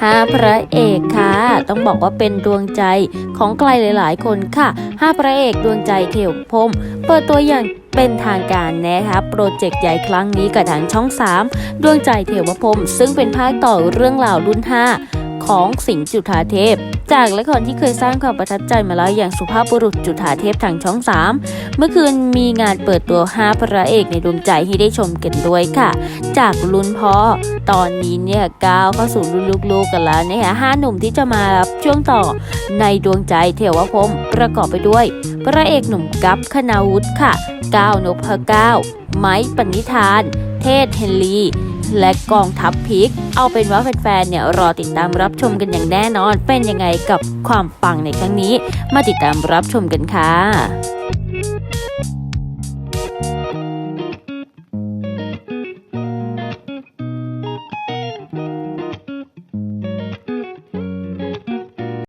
5 พระเอกค่ะ ต้องบอกว่าเป็นดวงใจของใครหลาย ๆ คนค่ะ 5 พระเอกดวงใจเทวพรมเปิดตัวอย่างเป็นทางการนะคะโปรเจกต์ใหญ่ครั้งนี้กับทางช่อง 3 ดวงใจเทวพรมซึ่งเป็นภาคต่อเรื่องราวรุ่น 5 ของสิงห์จุฑาเทพ จากละครที่เคยสร้างความประทับใจมาแล้วอย่างสุภาพบุรุษจุฑาเทพทางช่อง 3 เมื่อคืนมีงานเปิดตัว 5 พระเอกในดวงใจให้ได้ชมกันด้วยค่ะ จากลุ้นพ่อตอนนี้เนี่ยก้าวเข้าสู่รุ่นลูกๆกันแล้วนะคะห้าหนุ่มที่จะมารับช่วงต่อในดวงใจเทวพรมประกอบไปด้วย พระเอกหนุ่มกัปคณาวุฒิค่ะก้าวนพเก้าไม้ปณิธาน เทศเฮนลี และกองทัพพิก เอาเป็นว่าแฟนๆเนี่ยรอติดตามรับชมกันอย่างแน่นอน เป็นยังไงกับความปังในครั้งนี้ มาติดตามรับชมกันค่ะ